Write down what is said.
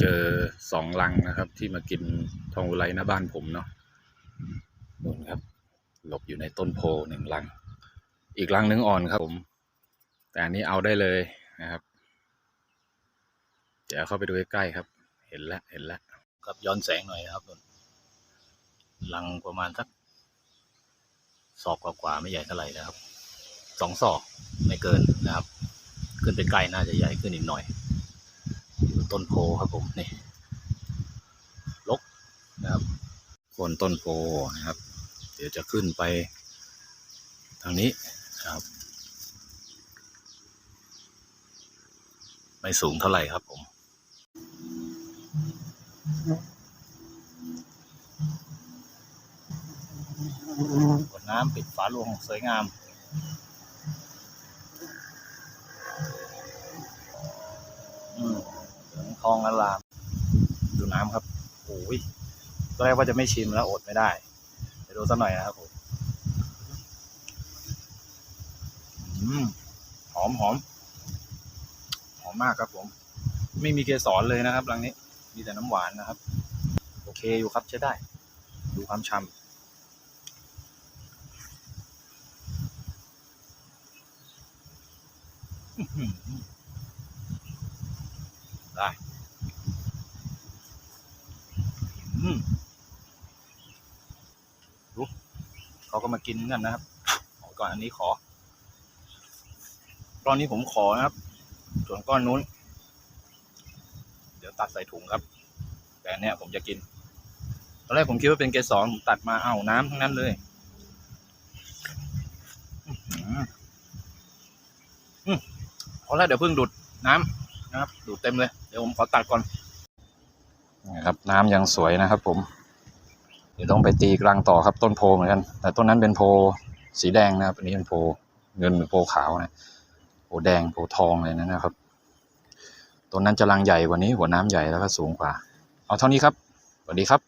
เจอสองลังนะครับ ที่มากินทองอุไรหน้าบ้านผมเนาะนู่นครับ หลบอยู่ในต้นโพหนึ่งลัง อีกลังนึงอ่อนครับผม แต่อันนี้เอาได้เลยนะครับ เดี๋ยวเข้าไปดูใกล้ๆครับ เห็นแล้วเห็นแล้วครับย้อนแสงหน่อยนะครับลังประมาณสักศอกกว่าๆไม่ใหญ่เท่าไหร่นะครับสองศอกไม่เกินนะครับ ขึ้นไปใกล้น่าจะใหญ่ขึ้นอีกหน่อย ต้นโพครับผมนี่ลกนะครับโคนต้นโพนะครับ เดี๋ยวจะขึ้นไป ทางนี้นะครับ ไม่สูงเท่าไหร่ครับผมกดน้ำปิดฝาโลงสวยงาม อืมเหลือง ทองอลาม ดูน้ำครับโอ้ยตอนแรกว่าจะไม่ชิมแล้วอดไม่ได้ไปดูสักหน่อยนะครับผมอืมหอมหอมหอมมากครับผม ไม่มีเกสรเลยนะครับรังนี้ มีแต่น้ำหวานนะครับ โอเคอยู่ครับใช้ได้ ดูความฉ่ำได้อืม ดูเขาก็มากินกันนะครับขอก่อนอันนี้ขอตอนนี้ผมขอนะครับ ส่วนก้อนนู้น เดี๋ยวตัดใส่ถุงครับ แต่เนี้ยผมจะกิน ตอนแรกผมคิดว่าเป็นเกสรผมตัดมาเอาน้ำทั้งนั้นเลยอื้อหืออืมเอาเดี๋ยวเพิ่งดูดน้ำนะครับ ดูดเต็มเลย เดี๋ยวผมขอตัดก่อน นะครับน้ำยังสวยนะครับ ผม เดี๋ยวต้องไปตีกลางต่อครับต้นโพเหมือนกัน แต่ต้นนั้นเป็นโพสีแดงนะครับอันนี้เป็นโพเงินหรือโพขาวนะโพแดงโพทองเลยนะครับต้นนั้นจะรังใหญ่กว่านี้หัวน้ำใหญ่แล้วก็สูงกว่า เอาเท่านี้ครับสวัสดีครับ